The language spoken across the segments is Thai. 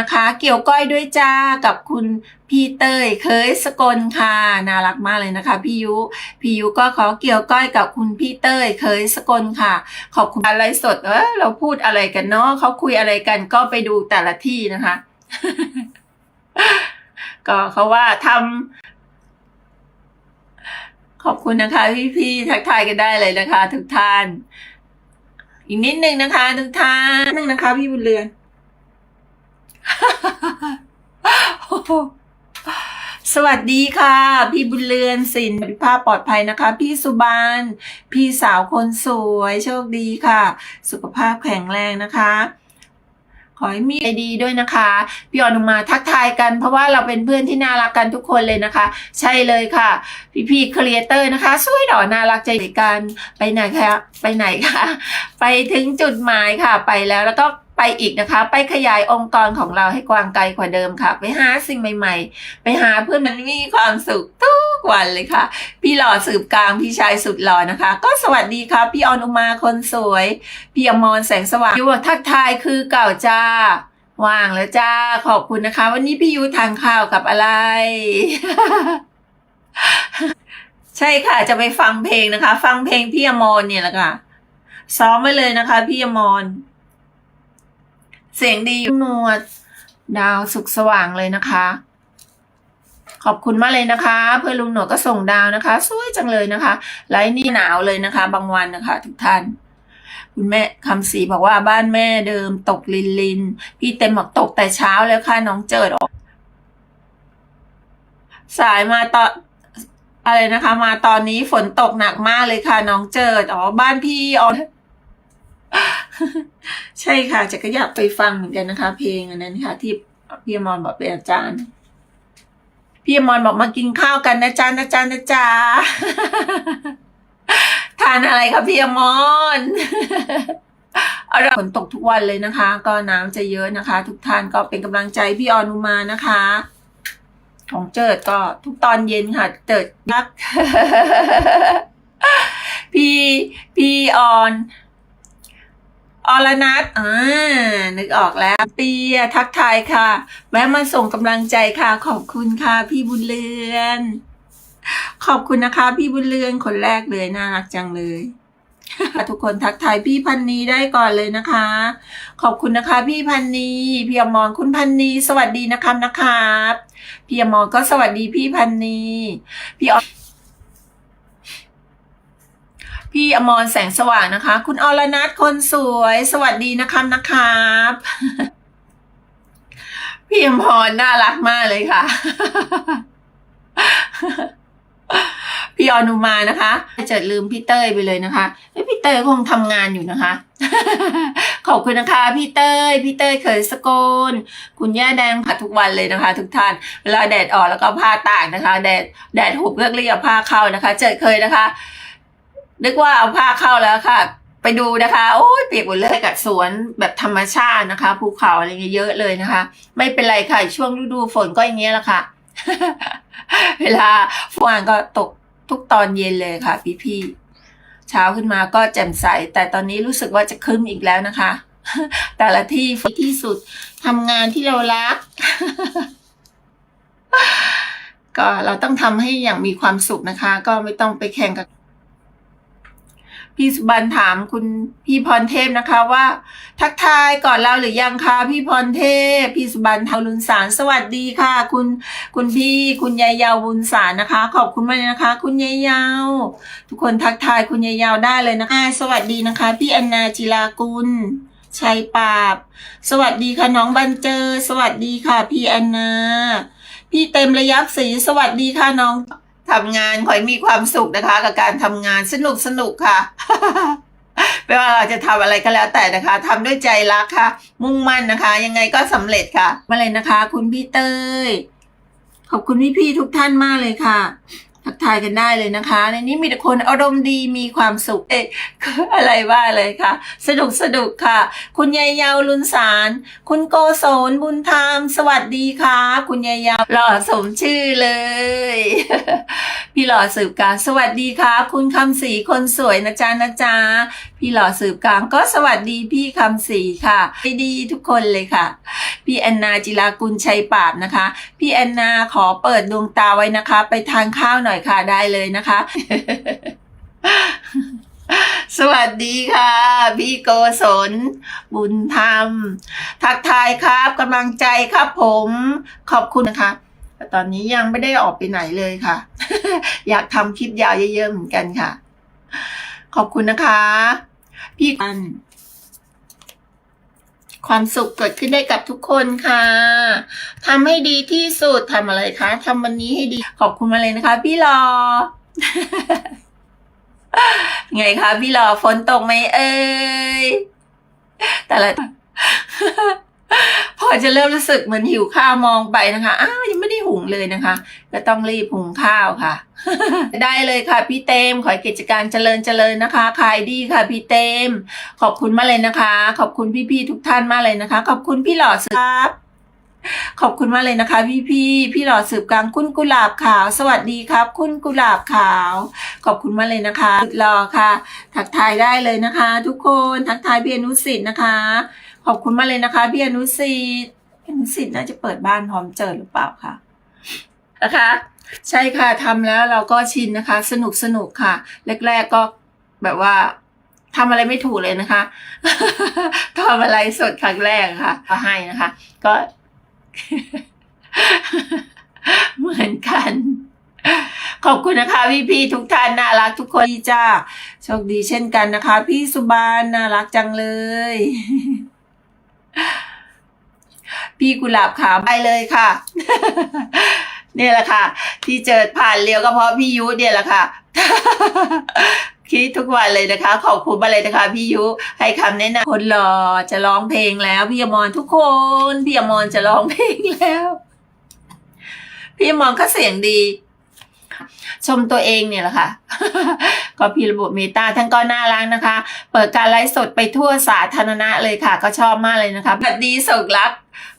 นะคะ เกี่ยวก้อยด้วยจ้ากับคุณพี่เตยเคยสกลค่ะน่ารักมากเลยนะคะพี่ยุพี่ยุก็ขอเกี่ยวก้อยกับคุณพี่เตยเคยสกลค่ะ ขอบคุณอะไรสดเออเราพูดอะไรกันเนาะเขาคุยอะไรกันก็ไปดูแต่ละที่นะคะ ก็เขาว่าทำขอบคุณนะคะ พี่ๆทักทายกันได้เลยนะคะ ทุกท่าน อีกนิดนึงนะคะ ทุกท่านนึงนะคะ พี่บุญเรือน สวัสดีค่ะ พี่บุญเรือนสินภาพปลอดภัยนะคะ พี่สุบานพี่สาวคนสวยโชคดีค่ะ สุขภาพแข็งแรงนะคะขอให้มีใจดีด้วยนะคะ พี่ออนุมาทักทายกัน เพราะว่าเราเป็นเพื่อนที่น่ารักกันทุกคนเลยนะคะ ใช่เลยค่ะ พี่พี่ครีเอเตอร์นะคะสวยหล่อน่ารักใจกันไปไหนคะไปไหนคะไปถึงจุดหมายค่ะ ไปแล้วแล้วก็ ไปอีกนะคะ ไปขยายองค์กรของเราให้กว้างไกลกว่าเดิมค่ะ ไปหาสิ่งใหม่ ๆ ไปหาเพื่อนมันมีความสุขทุกวันเลยค่ะ พี่หล่อสืบกลางพี่ชายสุดหล่อนะคะ ก็สวัสดีค่ะ พี่ออนอุมาคนสวยพี่อมรแสงสว่างยูทักทายคือเก่าจ้าว่างแล้วจ้าขอบคุณนะคะ วันนี้พี่ยูทานข้าวกับอะไร ใช่ค่ะ จะไปฟังเพลงนะคะ ฟังเพลงพี่อมรเนี่ยแหละค่ะ ซ้อมไว้เลยนะคะ พี่อมร เสียงดีนวด ดาวสุขสว่างเลยนะคะ ขอบคุณมากเลยนะคะ เพื่อนลุงหนวดก็ส่งดาวนะคะ สวยจังเลยนะคะไลน์นี่หนาวเลยนะคะ บางวันนะคะ ทุกท่าน คุณแม่คำศรีบอกว่าบ้านแม่เดิมตกลินลิน พี่เต็มบอกตกแต่เช้าแล้วค่ะน้องเจิดออกสายมาตอนอะไรนะคะ มาตอนนี้ฝนตกหนักมากเลยค่ะ น้องเจิดอ๋อบ้านพี่อ๋อ ใช่ค่ะจะก็อยากไปฟังเหมือนกันนะคะ เพลงอันนั้นค่ะ ที่พี่อมรบอกเป็นอาจารย์ พี่อมรบอกมากินข้าวกันนะจ๊ะนะจ๊ะนะจ๊ะทานอะไรครับพี่อมรเอาละฝนตกทุกวันเลยนะคะ ก็น้ำจะเยอะนะคะ ทุกท่านก็เป็นกำลังใจพี่ออนุมานะคะ ของเจิดก็ทุกตอนเย็นค่ะ เจิดนัก พี่พี่ออน อรนัทอ่านึกออกแล้ว เปียทักทายค่ะ แวะมาส่งกำลังใจค่ะ ขอบคุณค่ะ พี่บุญเรือน ขอบคุณนะคะ พี่บุญเรือนคนแรกเลยน่ารักจังเลยทุกคนทักทายพี่พันนีได้ก่อนเลยนะคะ ขอบคุณนะคะ พี่พันนีพี่อมรคุณพันนีสวัสดีนะครับนะครับพี่อมรก็สวัสดีพี่พันนีพี่อ พี่อมรแสงสว่างนะคะ คุณอรนัทคนสวย สวัสดีนะครับนะครับพี่อมรน่ารักมากเลยค่ะ พี่ออนุมานะคะจะลืมพี่เต้ยไปเลยนะคะพี่เต้ยคงทำงานอยู่นะคะ ขอบคุณนะคะพี่เต้ยพี่เต้ยเคยสกลคุณย่าแดงผัดทุกวันเลยนะคะ ทุกท่านเวลาแดดออกแล้วก็ผ้าตากนะคะ แดดแดดหุบเลือกเรียบผ้าเข้านะคะ เจอเคยนะคะ นึกว่าเอาผ้าเข้าแล้วค่ะ ไปดูนะคะ โอ้ยเปียกหมดเลยกับสวนแบบธรรมชาตินะคะภูเขาอะไรเงี้ยเยอะเลยนะคะ ไม่เป็นไรค่ะ ช่วงฤดูฝนก็อย่างเงี้ยแหละค่ะ เวลาฝนก็ตกทุกตอนเย็นเลยค่ะ พี่ๆเช้าขึ้นมาก็แจ่มใส แต่ตอนนี้รู้สึกว่าจะคึ้มอีกแล้วนะคะ แต่ละที่ที่สุดทำงานที่เรารัก ก็เราต้องทำให้อย่างมีความสุขนะคะ ก็ไม่ต้องไปแข่งกับ พี่สุบันถามคุณพี่พรเทพนะคะว่า ทักทายก่อนเราหรือยังคะพี่พรเทพ พี่สุบันทารุณสารสวัสดีค่ะ คุณคุณพี่คุณยายยาวบุญสารนะคะ ขอบคุณมากนะคะ คุณยายยาว ทุกคนทักทายคุณยายยาวได้เลยนะคะสวัสดีนะคะ พี่แอนนาจิรากุลชัยปราบ สวัสดีค่ะน้องบันเจอ สวัสดีค่ะ พี่แอนนา พี่เต็มระยับศรีสวัสดีค่ะน้อง ทำงานขอให้มีความสุขนะคะ กับการทำงานสนุกสนุกค่ะไม่ว่าเราจะทำอะไรก็แล้วแต่นะคะทำด้วยใจรักค่ะ มุ่งมั่นนะคะ ยังไงก็สำเร็จค่ะมาเลยนะคะ คุณพี่เต้ยขอบคุณพี่ๆทุกท่านมากเลยค่ะ ทักทายกันได้เลยนะคะ ในนี้มีแต่คนอารมณ์ดีมีความสุขเอ๊ะอะไรว่าเลยค่ะ สนุกสนุกค่ะ คุณยายยาวลุนสาร คุณโกศลบุญธรรม สวัสดีค่ะ คุณยายยาวหล่อสมชื่อเลย พี่หล่อสืบการสวัสดีค่ะคุณคำศรีคนสวยนะจ๊ะนะจ๊ะพี่หล่อสืบกลางก็สวัสดีพี่คำศรีค่ะไม่ดีทุกคนเลยค่ะ พี่แอนนาจิรากุลชัยปาบนะคะ พี่แอนนาขอเปิดดวงตาไว้นะคะ ไปทานข้าวหน่อยค่ะได้เลยนะคะ สวัสดีค่ะ พี่โกศลบุญธรรม ทักทายครับกำลังใจครับผม ขอบคุณนะคะ แต่ตอนนี้ยังไม่ได้ออกไปไหนเลยค่ะ อยากทำคลิปยาวเยอะๆเหมือนกันค่ะ ขอบคุณนะคะ พี่อันความสุขเกิดขึ้นได้กับทุกคนค่ะทำให้ดีที่สุดทำอะไรคะทำวันนี้ให้ดี ขอบคุณมาเลยนะคะ พี่รอ ไงคะพี่รอฝนตกไหมเอ่ยแต่ละ พอจะเริ่มรู้สึกเหมือนหิวข้าวมองไปนะคะอ้าวยังไม่ได้หุงเลยนะคะ ก็ต้องรีบหุงข้าวค่ะ ได้เลยค่ะพี่เต็มขอให้กิจการเจริญเจริญนะคะขายดีค่ะพี่เต็ม ขอบคุณมากเลยนะคะ ขอบคุณพี่ๆทุกท่านมากเลยนะคะ ขอบคุณพี่หล่อสืบครับขอบคุณมากเลยนะคะ พี่พี่ๆพี่หล่อสืบกลางคุณกุหลาบขาว สวัสดีครับ คุณกุหลาบขาว ขอบคุณมากเลยนะคะสุดหล่อค่ะ ทักทายได้เลยนะคะ ทุกคนทักทายพี่อนุสิทธิ์นะคะ ขอบคุณมากเลยนะคะพี่อนุสิทธิ์พี่อนุสิทธิ์น่าจะเปิดบ้านพร้อมเจอหรือเปล่าคะนะคะ ใช่ค่ะทำแล้วเราก็ชินนะคะ สนุกสนุกค่ะ แรก ๆก็แบบว่าทำอะไรไม่ถูกเลยนะคะทำอะไรสดครั้งแรกค่ะก็ให้นะคะ ก็ เหมือนกัน ขอบคุณนะคะ พี่ๆทุกท่านน่ารักทุกคนจ้าโชคดีเช่นกันนะคะ พี่สุบานน่ารักจังเลย พี่กุหลาบขาวไปเลยค่ะเนี่ยแหละค่ะ ที่เจอผ่านเรียวก็เพราะพี่ยุเนี่ยแหละค่ะคิดทุกวันเลยนะคะ ขอบคุณมาเลยนะคะ พี่ยุให้คำแนะนำคนหล่อจะร้องเพลงแล้วพี่อมรทุกคนพี่อมรจะร้องเพลงแล้ว พี่อมรก็เสียงดี ชมตัวเองเนี่ยแหละค่ะ ก็พี่ระบบเมตาท่านก็น่ารักนะคะ เปิดการไลฟ์สดไปทั่วสาธารณะเลยค่ะ ก็ชอบมากเลยนะคะสวัสดีส่งรัก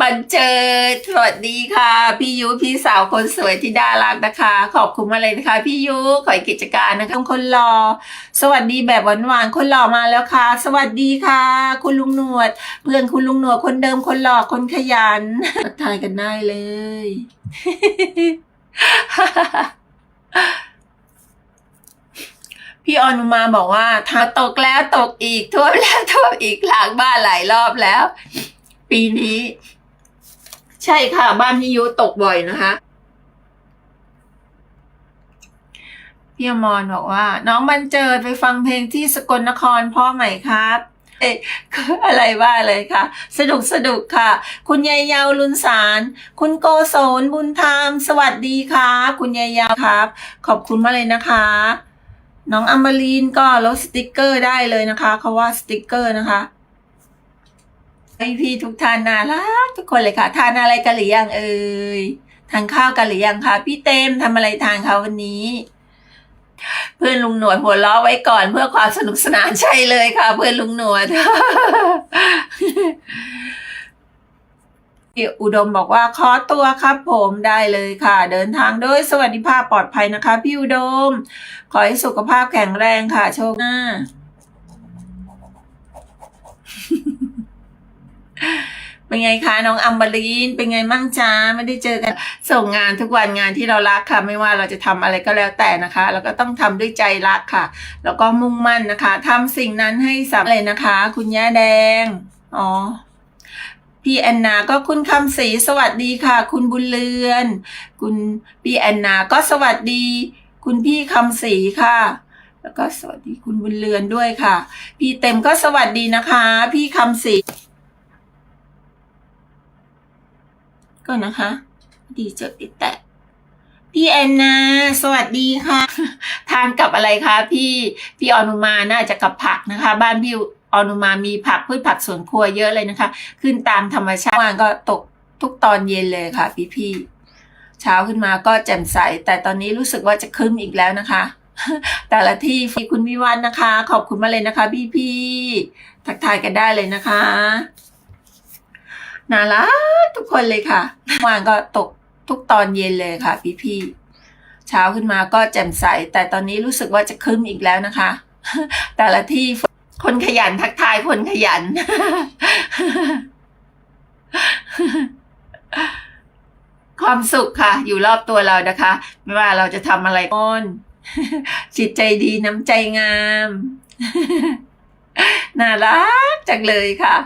บันเจิดสวัสดีค่ะ พี่ยุพี่สาวคนสวยที่น่ารักนะคะ ขอบคุณมาเลยนะคะ พี่ยุขอกิจการนะคะคนรอ สวัสดีแบบหวานๆคนหล่อมาแล้วค่ะ สวัสดีค่ะ คุณลุงหนวด เพื่อนคุณลุงหนวดคนเดิมคนหล่อคนขยันทักทายกันได้เลย พี่ออนุมาบอกว่าถ้าตกแล้วตกอีกท่วมแล้วท่วมอีกหลางบ้านหลายรอบแล้ว ปีนี้ ใช่ค่ะ บ้านพี่ยุตกบ่อยนะคะพี่อมรบอกว่า น้องบันเจิดไปฟังเพลงที่สกลนครพ่อใหม่ครับ อะอะไรว่าเลยค่ะ สนุกสนุกค่ะ คุณยายยาวลุนสาร คุณโกศลบุญธรรม สวัสดีค่ะ คุณยายยาวครับ ขอบคุณมากเลยนะคะ น้องอมบลีนก็ลดสติกเกอร์ได้เลยนะคะเขาว่าสติกเกอร์นะคะพี่พี่ทุกท่านน่ารักทุกคนเลยค่ะ ทานอะไรกันหรือยังเอ่ยทานข้าวกันหรือยังคะพี่เต็มทำอะไรทานคะวันนี้ เพื่อนลุงหนวดหัวล้อไว้ก่อนเพื่อความสนุกสนานใช่เลยค่ะ เพื่อนลุงหนวดอุดมบอกว่าขอตัวครับผมได้เลยค่ะ เดินทางด้วยสวัสดิภาพปลอดภัยนะคะ พี่อุดม ขอให้สุขภาพแข็งแรงค่ะ โชคหน้า เป็นไงคะน้องอัมบรีนเป็นไงมั่งจ้าไม่ได้เจอกันส่งงานทุกวันงานที่เรารักค่ะ ไม่ว่าเราจะทำอะไรก็แล้วแต่นะคะ เราก็ต้องทำด้วยใจรักค่ะ แล้วก็มุ่งมั่นนะคะทำสิ่งนั้นให้สำเร็จนะคะ คุณย่าแดงอ๋อพี่แอนนา ก็คุณคำศรีสวัสดีค่ะ คุณบุญเรือน คุณพี่แอนนา ก็สวัสดี คุณพี่คำศรีค่ะ แล้วก็สวัสดีคุณบุญเรือนด้วยค่ะ พี่เต็มก็สวัสดีนะคะ พี่คำศรี ก็นะคะ ดีเจอติดแตะพี่แอนนาสวัสดีค่ะ ทานกับอะไรคะพี่พี่ออนุมาน่าจะกับผักนะคะ บ้านพี่ออนุมามีผักพืชผักสวนครัวเยอะเลยนะคะ ขึ้นตามธรรมชาติวานก็ตกทุกตอนเย็นเลยค่ะ พี่พี่ๆเช้าขึ้นมาก็แจ่มใส แต่ตอนนี้รู้สึกว่าจะคึ้มอีกแล้วนะคะ แต่ละที่ฟีคุณวิวันนะคะ ขอบคุณมาเลยนะคะ พี่พี่ๆทักทายกันได้เลยนะคะ น่ารักทุกคนเลยค่ะวานก็ตกทุกตอนเย็นเลยค่ะพี่พี่ๆเช้าขึ้นมาก็แจ่มใส แต่ตอนนี้รู้สึกว่าจะคึ้มอีกแล้วนะคะ แต่ละที่คนขยันทักทายคนขยัน ความสุขค่ะ อยู่รอบตัวเรานะคะ ไม่ว่าเราจะทำอะไรอ้อนจิตใจดีน้ำใจงาม น่ารักจังเลยค่ะ